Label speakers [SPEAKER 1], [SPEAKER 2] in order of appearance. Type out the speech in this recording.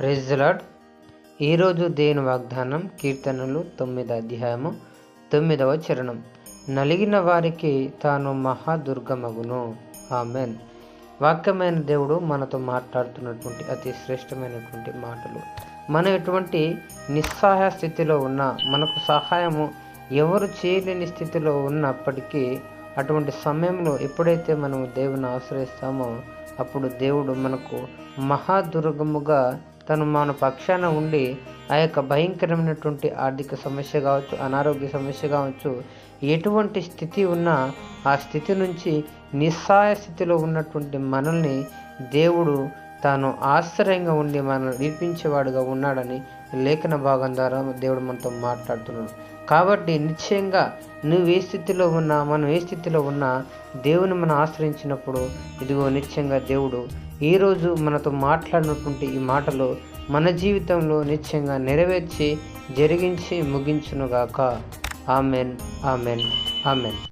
[SPEAKER 1] ప్రైజ్లాడ్ ఈరోజు దేని వాగ్దానం కీర్తనలు తొమ్మిది అధ్యాయము తొమ్మిదవ చరణం. నలిగిన వారికి తాను మహాదుర్గమగును. ఆమెన్. వాక్యమైన దేవుడు మనతో మాట్లాడుతున్నటువంటి అతి శ్రేష్టమైనటువంటి మాటలు. మనం ఎటువంటి నిస్సహాయ స్థితిలో ఉన్నా మనకు సహాయము ఎవరు చేయలేని స్థితిలో ఉన్నప్పటికీ అటువంటి సమయంలో ఎప్పుడైతే మనం దేవుని ఆశ్రయిస్తామో అప్పుడు దేవుడు మనకు మహాదుర్గముగా తను మన పక్షాన ఉండి ఆ యొక్క భయంకరమైనటువంటి ఆర్థిక సమస్య కావచ్చు అనారోగ్య సమస్య కావచ్చు ఎటువంటి స్థితి ఉన్నా ఆ స్థితి నుంచి నిస్సాయ స్థితిలో ఉన్నటువంటి మనల్ని దేవుడు తాను ఆశ్చర్యంగా ఉండి మనల్ని నడిపించేవాడుగా ఉన్నాడని లేఖన భాగం ద్వారా దేవుడు మనతో మాట్లాడుతున్నాడు. కాబట్టి నిశ్చయంగా నువ్వు ఏ స్థితిలో ఉన్నా మనం ఏ స్థితిలో ఉన్నా దేవుని మనం ఆశ్రయించినప్పుడు ఇదిగో నిశ్చయంగా దేవుడు ఈరోజు మనతో మాట్లాడినటువంటి ఈ మాటలు మన జీవితంలో నిశ్చయంగా నెరవేర్చి జరిగించి ముగించునుగాక. Amen amen amen.